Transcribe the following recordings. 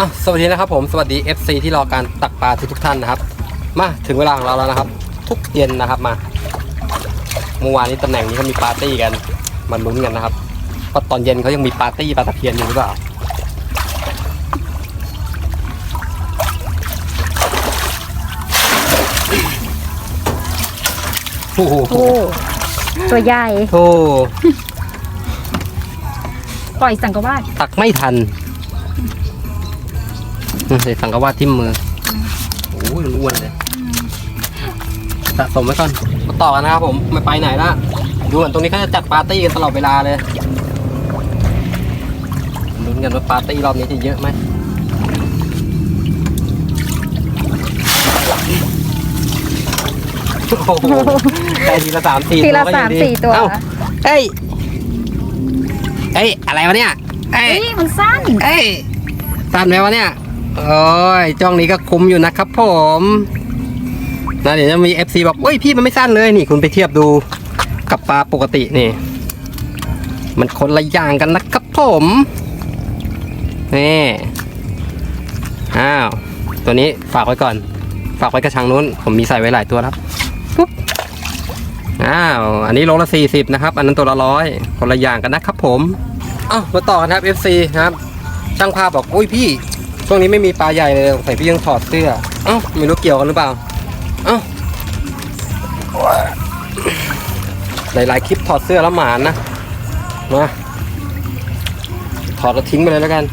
อะสวัสดีนะครับผมสวัสดี FC ที่รอการตักปลาทุกทุกๆท่านนะครับ มาถึงเวลาของเราแล้วนะครับ ทุกเย็นนะครับมาเมื่อวานนี้ตำแหน่งนี้เขามีปาร์ตี้กันมาลุ้นกันนะครับว่าตอนเย็นเขายังมีปาร์ตี้ปลาตะเพียนอยู่หรือเปล่าโอ้โหโอ้ตัวใหญ่โอ้ปล่อยสังกวาดตักไม่ทันอืม ใส่สังกวาดทิ่มมือโอ้ยอ้วนเลยสะสมไว้ก่อนมาต่อกันนะครับผมไม่ไปไหนละดูเหมือนตรงนี้เขาจะจัดปาร์ตี้กันตลอดเวลาเลยลุ้นกันว่าปาร์ตี้รอบนี้จะเยอะไหมโอ้โหได้ทีละสามสี่ทีละก็สายัมงดีสี่ตัวเอ้าเอ้ยเอ้ยอะไรวะเนี่ยเอ้ย เฮ้ยมันสั้น เอ้ยสั้นไหมวะเนี่ย โอ้ยจ้องนี้ก็คุ้มอยู่นะครับผมนะเดี๋ยวจะมี FC บอกเฮ้ยพี่มันไม่สั้นเลยนี่คุณไปเทียบดูกับปลาปกตินี่ มันคนละอย่างกันนะครับผมนี่อ้าวตัวนี้ฝากไว้ก่อน ฝากไว้กระชังนู้น ผมมีใส่ไว้หลายตัวแล้วปุ๊บอ้าวอันนี้โลละสี่สิบนะครับ อันนั้นตัวละร้อยคนละอย่างกันนะครับผมอ้าวมาต่อกันครับ FC นะครับช่างภาพบอกอุ้ยพี่ ช่วงนี้ไม่มีปลาใหญ่เลยสงสัยพี่ยังถอดเสื้อ เอ้าไม่รู้เกี่ยวกันหรือเปล่า เอ้าหลายๆคลิปถอดเสื้อแล้วหมานนะ มา ถอดแล้วทิ้งไปเลยแล้วกัน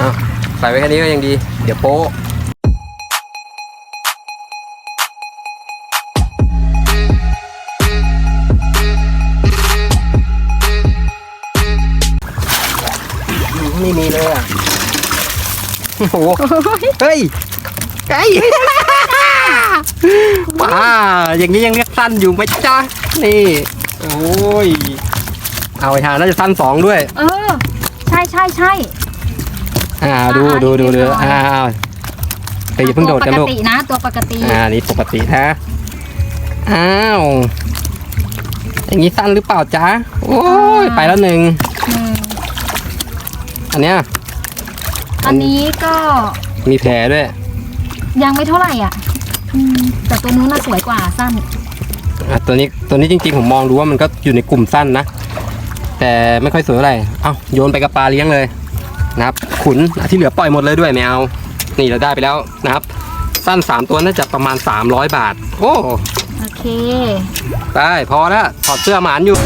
อ้าใส่ไว้แค่นี้ก็ยังดี เดี๋ยวโป๊ะ ไม่มีเลยอะโอ้โหเฮ้ยไก่ป้าอย่างนี้ยังเรียกสั้นอยู่ไหมจ๊ะนี่ โอ้ยเอาไอ้หาน่าจะสั้นสองด้วย เออ ใช่ใช่ใช่อ่าดูอ่าดูดูดูเรียบร้อยอ้าวเฮ้ยอย่าเพิ่งโดดกันตัวลูปกกตินะ ตัวปกติ อ่านี่ปกติฮะอ้าวอย่างนี้สั้นหรือเปล่าจ๊ะโอ้ยไปแล้วหนึ่งอืม อันเนี้ยอันนี้ก็มีแผลด้วย ยังไม่เท่าไหร่อะอืมแต่ตัวนู้นน่ะสวยกว่าสั้น อะตัวนี้ตัวนี้จริงๆผมมองดูว่ามันก็อยู่ในกลุ่มสั้นนะ แต่ไม่ค่อยสวยเท่าไหร่เอ้าโยนไปกับปลาเลี้ยงเลยนะครับ ขุนอะที่เหลือปล่อยหมดเลยด้วยไม่เอานี่เราได้ไปแล้วนะครับ สั้น 3 ตัวน่าจะประมาณ 300 บาท โอ้โอเค ได้พอแล้วถอดเสื้อหมานอยู่